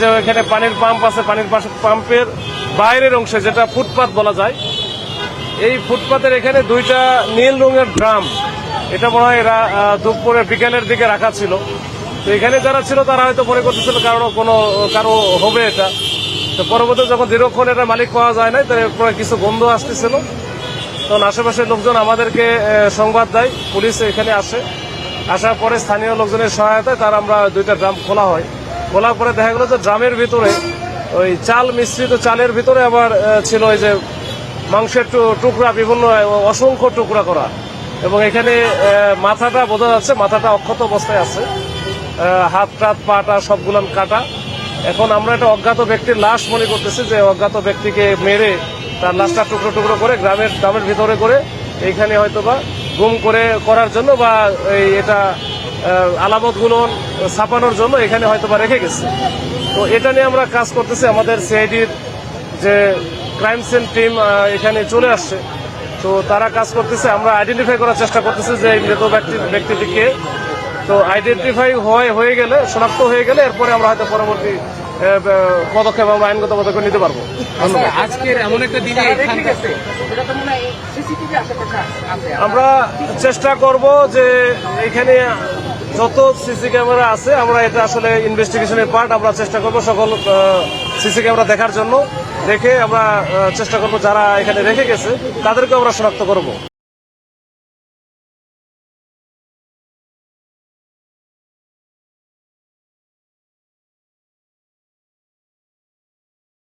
এখানে পানির পাম্প আছে, পানির পাশে পাম্পের বাইরের অংশে যেটা ফুটপাত বলা যায়, এই ফুটপাতের এখানে দুইটা নীল রঙের ড্রাম। এটা মনে হয় দুপুরে বিকেলের দিকে রাখা ছিল। তো এখানে যারা ছিল তারা হয়তো মনে করতেছিল কারণ কোনো, কারও হবে এটা। তো পরবর্তী যখন দীর্ঘক্ষণ এটা মালিক পাওয়া যায় না তারপরে কিছু গন্ধ আসতেছিল। তখন আশেপাশের লোকজন আমাদেরকে সংবাদ দেয়, পুলিশ এখানে আসে। আসার পরে স্থানীয় লোকজনের সহায়তায় তার আমরা দুইটা ড্রাম খোলা হয়। খোলার পরে দেখা গেল যে ড্রামের ভিতরে ওই চাল মিশ্রিত চালের ভিতরে আবার ছিল ওই যে মাংসের টুকরা, বিভিন্ন অসংখ্য টুকরা করা। এবং এখানে মাথাটা বোঝা যাচ্ছে, মাথাটা অক্ষত অবস্থায় আছে। হাত টাত পাটা সবগুলান কাটা। এখন আমরা একটা অজ্ঞাত ব্যক্তির লাশ মনে করতেছি যে অজ্ঞাত ব্যক্তিকে মেরে তার লাশটা টুকরো টুকরো করে গ্রামের গ্রামের ভিতরে করে এইখানে হয়তো বা গুম করে করার জন্য বা এটা আলামতগুলো ছাপানোর জন্য এখানে হয়তো বা রেখে গেছে। তো এটা নিয়ে আমরা কাজ করতেছি আমাদের সিআইডির যে ক্রাইম সিন টিম এখানে চলে আসছে। তো তারা কাজ করতেছে আমরা আইডেন্টিফাই করার চেষ্টা করতেছি যে এই মৃত ব্যক্তি ব্যক্তিটিকে তো আইডেন্টিফাই হয় হয়ে গেলে শনাক্ত হয়ে গেলে এরপরে আমরা হয়তো পরবর্তী পদক্ষেপ আমরা আইনগত পদক্ষেপ নিতে পারব। ধন্যবাদ আজকের এমন একটা দিনে আমরা চেষ্টা করব যে এখানে যত সিসি ক্যামেরা আছে, আমরা এটা আসলে ইনভেস্টিগেশনের পার্ট আমরা চেষ্টা করব সকল সিসি ক্যামেরা দেখার জন্য। দেখে আমরা চেষ্টা করব যারা এখানে রেখে গেছে তাদেরকে আমরা শনাক্ত করব।